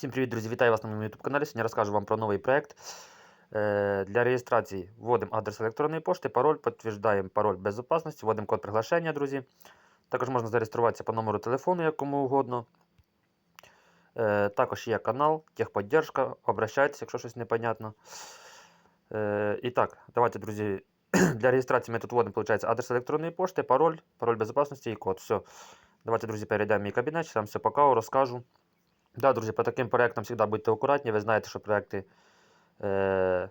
Всім привіт, друзі! Вітаю вас на моєму YouTube каналі. Сьогодні розкажу вам про новий проект. Е, Для реєстрації вводимо адрес електронної пошти, пароль, підтверждаємо пароль безпечності, вводимо код приглашення, друзі. Також можна зареєструватися по номеру телефону, як кому угодно. Е, Також є канал, техподдержка. Обращайтеся, якщо щось непонятно. Е, І так, давайте, друзі, для реєстрації ми тут вводимо, виходить, адрес електронної пошти, пароль, пароль безпечності і код. Все. Давайте, друзі, перейдемо мій кабінет, там все покажу, розкажу. Да, друзі, по таким проектам завжди будьте акуратні. Ви знаєте, що проекти е,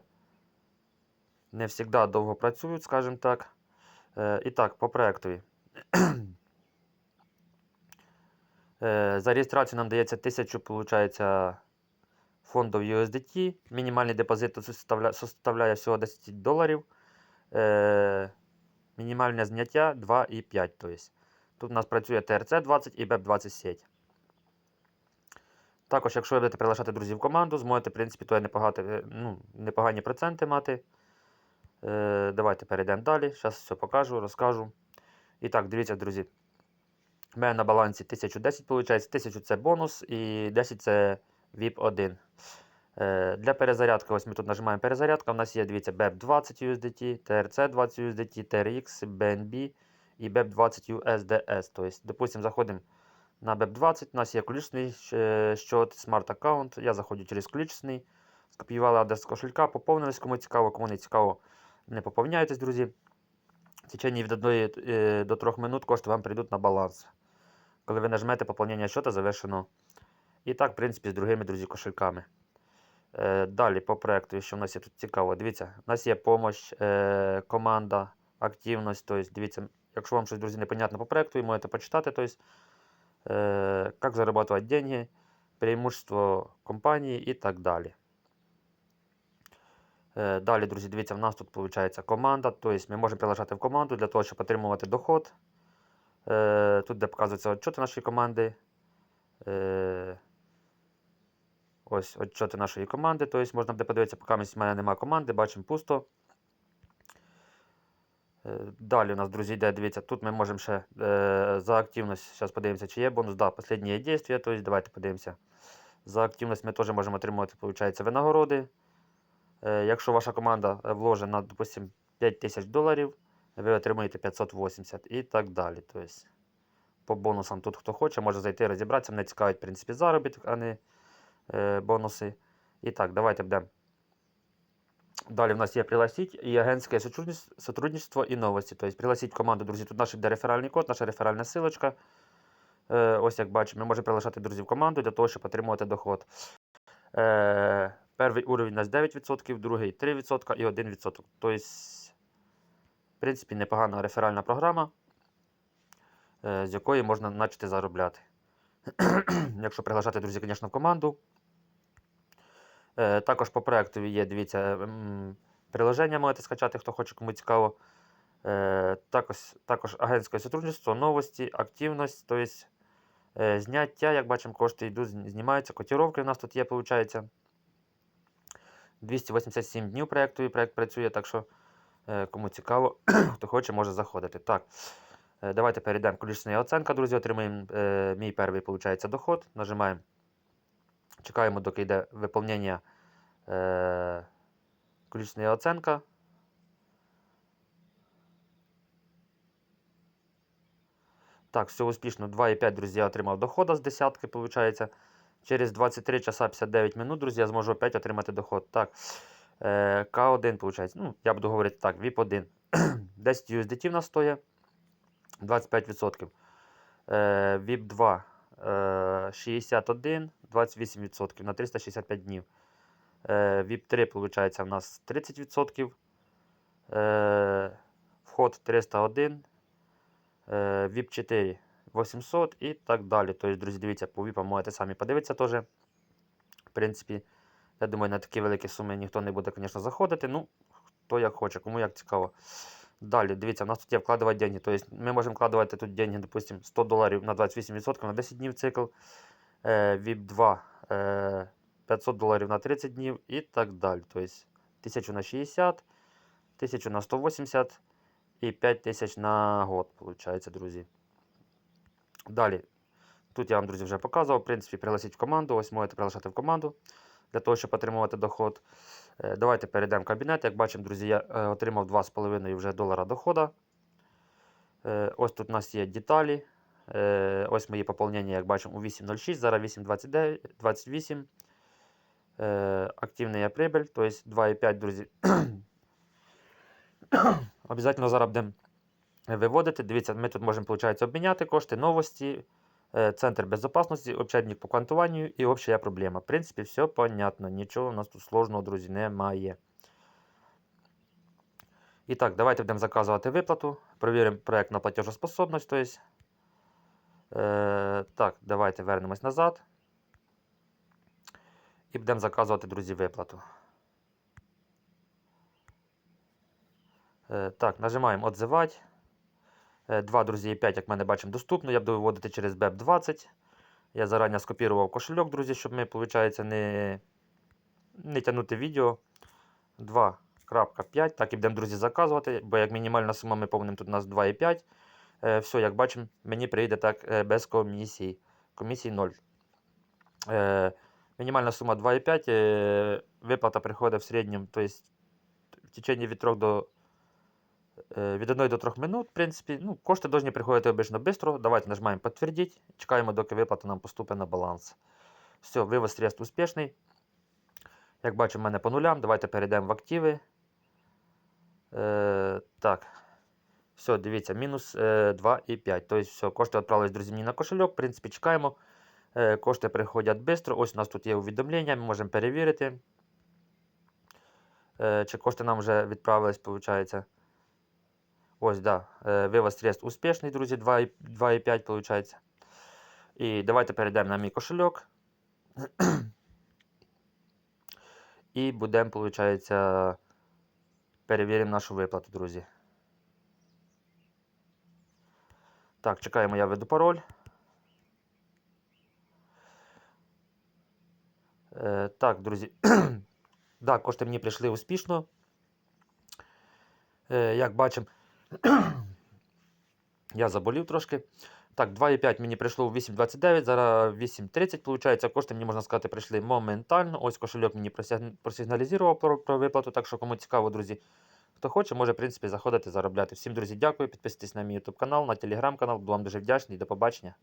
не завжди довго працюють, скажімо так. Е, і так, по проектові. е, за реєстрацію нам дається 1000, виходить, фондів USDT. Мінімальний депозит составляє, всього 10 доларів. Е, мінімальне зняття 2,5. Тобто. Тут у нас працює TRC20 і BEP20 сеть. Також, якщо ви будете приглашати друзів в команду, зможете, в принципі, то непогані, ну, непогані проценти мати. Е, Давайте перейдемо далі. Зараз все покажу, розкажу. І так, дивіться, друзі. У мене на балансі 1010, виходить. 1000 це бонус і 10 це VIP 1. Е, Для перезарядки, ось ми тут нажимаємо перезарядка. У нас є, дивіться, BEP20 USDT, TRC20 USDT, TRX, BNB і BEP20 USDS. Тобто, допустимо, заходимо. На BEP20 у нас є ключний щот, смарт-аккаунт. Я заходжу через ключний. Скопіювали адрес кошелька, поповнились, кому цікаво, кому не цікаво, не поповняйтесь, друзі. В течение від 1 до 3 минут кошти вам прийдуть на баланс. Коли ви нажмете поповнення щота, завершено. І так, в принципі, з другими друзі, кошельками. Е, Далі по проекту, що в нас є тут цікаво. Дивіться, у нас є помощь, е, команда, активність. Тобто, дивіться, якщо вам щось, друзі, непонятно по проекту, ви можете почитати. Тобто, э, как зарабатывать деньги, преимущество компанії і так далі. Е, Далі, друзі, дивіться, в нас тут виходить команда. Тобто ми можемо приглашати в команду для того, щоб отримувати доход. Е, Тут де показуються отчоти нашої команди. Е, Ось отчоти нашої команди. Тобто можна буде подивитися, поки в мене немає команди, бачимо пусто. Е, Далі у нас, друзі, йде, дивіться, тут ми можемо ще е, за активність, зараз подивимося, чи є бонус. Да, останнє є дійство, тобто давайте подивимося. За активність ми теж можемо отримувати, виходить, винагороди. Е, якщо ваша команда вложить на, допустимо, 5 тисяч доларів, ви отримуєте 580 і так далі. Тобто, по бонусам тут хто хоче, може зайти розібратися. Мене цікавить, в принципі, заробіток, а не е, бонуси. І так, давайте будемо. Далі в нас є пригласить і агентське сотрудничество і новості. Тобто пригласіть команду, друзі. Тут наш буде реферальний код, наша реферальна силочка. Е, ось як бачимо, ми можемо приглашати друзів в команду для того, щоб отримувати доход. Е, перший уровень у нас 9%, другий 3% і 1%. Тобто, в принципі, непогана реферальна програма, е, з якої можна почати заробляти. Якщо приглашати друзів, звісно, в команду. Е, Також по проекту є, дивіться, приложення можете скачати, хто хоче, кому цікаво. Е, Також, також агентське сотрудничество, новості, активність, тобто зняття, як бачимо, кошти йдуть, знімаються. Котировки у нас тут є, виходить. 287 днів проєкту і проєкт працює, так що кому цікаво, хто хоче, може заходити. Так, давайте перейдемо. Ключна оценка, друзі, отримаємо мій перший, виходить, доход. Нажимаємо. Чекаємо, доки йде виповнення е, ключної оценка. Так, все успішно. 2,5, друзі, я отримав дохода з десятки, виходить. Через 23 часа 59 минут, друзі, я зможу опять отримати доход. Так, е, К1, виходить. Ну, я буду говорити так, VIP 1. 10 USDT в нас стоїть. 25%. Е, VIP 2 е, 61, 28% на 365 днів. VIP 3, виходить, у нас 30%. Е, вход 301. Е, VIP 4 800 і так далі. Тобто, друзі, дивіться, по VIP можете самі подивитися теж. В принципі, я думаю, на такі великі суми ніхто не буде, звісно, заходити. Ну, хто як хоче, кому як цікаво. Далі, дивіться, у нас тут є вкладувати деньги. Тобто ми можемо вкладувати тут деньги, допустимо, 100 доларів на 28% на 10 днів цикл. VIP 2 е, 500 доларів на 30 днів і так далі. Тобто 1000 на 60, 1000 на 180 і 5000 на год, виходить, друзі. Далі. Тут я вам, друзі, вже показував. В принципі, пригласіть в команду. Ось можете приглашати в команду для того, щоб отримувати доход. Е, Давайте перейдемо в кабінет. Як бачимо, друзі, я е, отримав 2,5 вже долара дохода. Е, Ось тут у нас є деталі. Е, Ось мої поповнення, як бачимо, у 8.06, зараз 8.28. Е, Активна є прибыль, тобто 2,5, друзі. Обязательно зараз будемо виводити. Дивіться, ми тут можемо, виходить, обміняти кошти, новості, е, центр безпечності, обчетник по квантуванню і общая проблема. В принципі, все понятно. Нічого у нас тут сложного, друзі, немає. І так, давайте будемо заказувати виплату. Провіримо проект на платежоспособність. Тобто, е, так, давайте вернемось назад. І будемо заказувати, друзі, виплату. Е, так, нажимаємо «Отзивати». Е, 2, друзі, і 5, як ми не бачимо, доступно. Я буду виводити через BEP20. Я зарані скопірував кошельок, друзі, щоб ми, виходить, не, не тягнути відео. 2.5. Так, і будемо, друзі, заказувати, бо як мінімальна сума ми повним тут у нас 2,5. Е, все, як бачимо, мені прийде так е, без комісії. Комісії 0. Е, мінімальна сума 2,5. Е, виплата приходить в середньому, тобто в течение від 3 до від 1 до 3 минут, в принципі, ну, кошти повинні приходити обично швидко. Давайте нажимаємо підтвердити. Чекаємо, доки виплата нам поступить на баланс. Все, вивод средств успішний. Як бачимо, в мене по нулям. Давайте перейдемо в активи. Е, так. Все, дивіться, мінус е, 2,5. Тобто, все, кошти відправились, друзі, мені на кошельок. В принципі, чекаємо. Е, кошти приходять швидко. Ось у нас тут є увідомлення, ми можемо перевірити. Е, чи кошти нам вже відправились, виходить. Ось, да. Е, Вивод средств успішний, друзі, 2,5 виходить. І давайте перейдемо на мій кошельок. І будемо, виходить, перевіримо нашу виплату, друзі. Так, чекаємо, я введу пароль. Е, так, друзі. да, кошти мені прийшли успішно. Е, як бачимо, я заболів трошки. Так, 2,5 мені прийшло у 8,29, зараз 8,30, виходить. Кошти мені, можна сказати, прийшли моментально. Ось кошельок мені просигналізував про, про виплату, так що кому цікаво, друзі. Хто хоче, може, в принципі, заходити, заробляти. Всім, друзі, дякую. Підписуйтесь на мій YouTube канал, на телеграм канал. Буду вам дуже вдячний. До побачення.